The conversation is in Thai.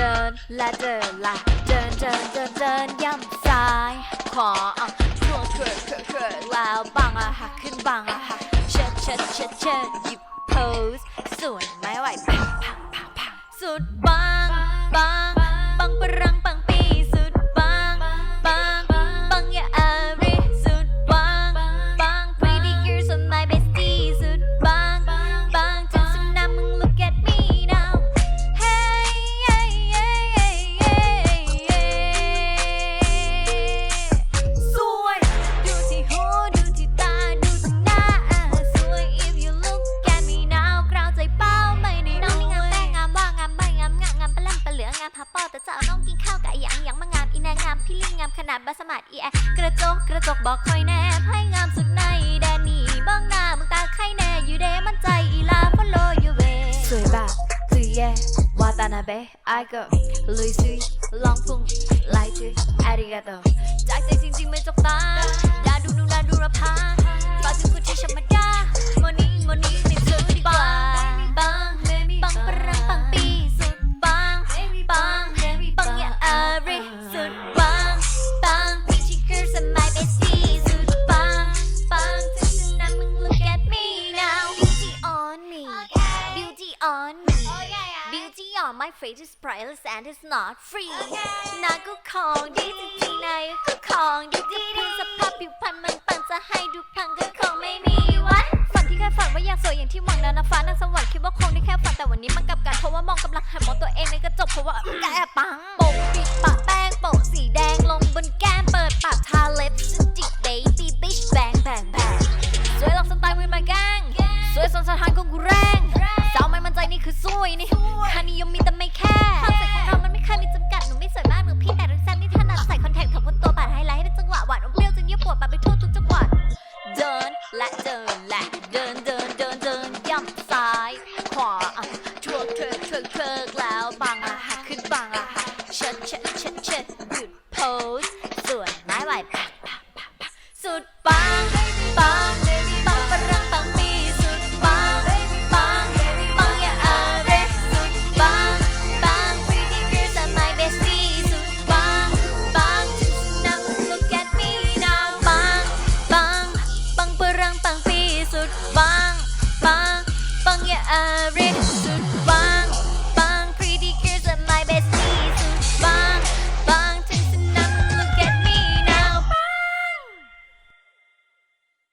ดินและเดินละเดินเดินเดินเดินย่ำซ้ายขวาอะช่วงเคิร์เคิร์เคิร์แล้วบังอะหักขึ้นบังอะหักเชิดเชิดเชิดเชิดหยิบโพสส่วนไม่ไหวพังพังพังพังสุดบ้า งามพาปอแต่เจ้าน้องกินข้าวกะหยังหยังมางามอีนางงามพี่ลิงงามขนาดบาสมาดอีแอกระจกกระจกบอกคอยแน่ให้งามสุดในแดนนี่บ้องหน้ามึงตาใครแน่อยู่เดมั่นใจอีลาฟอลโลยูเวสวยแบบคือแย่วาตานาเบะ I go ลุยซุยลองพุ่งไล่จุยอาริกาโต my faith is priceless and is not free นัก็ของดีจริงนายกูของดีจะพูดสภาพผิวพรรณมันปังจะให้ดูพังก็คงไม่มีวันฝันที่แค่ฝันว่าอยากสวยอย่างที่หวังนะนะฟ้านางสวรรค์คิดว่าคงได้แค่ฝันแต่วันนี้มันกลับกันเพราะว่ามองกำลังหันมองตัวเองในกระจกเพราะว่าแกปังโปะปิดปะแป้งโปะสีแดงลงบนแก้มเปิดปากทาเล็บสจิกเบบี้บิชแบงแบงแบงสวยหลอกสไตล์วินมาแกงสวยสนสถานของกูแรง ใจนี่คือสวยนี่ค่านิยมมีแต่ไม่แค่ความสวยของเรามันไม่เคยมีจำกัดหนูไม่สวยมากหนูพี่แต่รักแซมนี่ถนัดใส่คอนแทคถมบนตัวปาดไฮไลท์ให้เป็นจังหวะหวานอมเปรี้ยวจนเยี่ยปวดปาดไปทั่วทุกจังหวัดเดินและเดินและเดินเดินเดินเดินย่ำซ้ายขวาทวกเทิร์กเทิร์กเทิร์กแล้วบังอะหักขึ้นบังอะหักเช็ดเช็ดเช็ดเช็ดหยุดโพส I are it. Goodbye.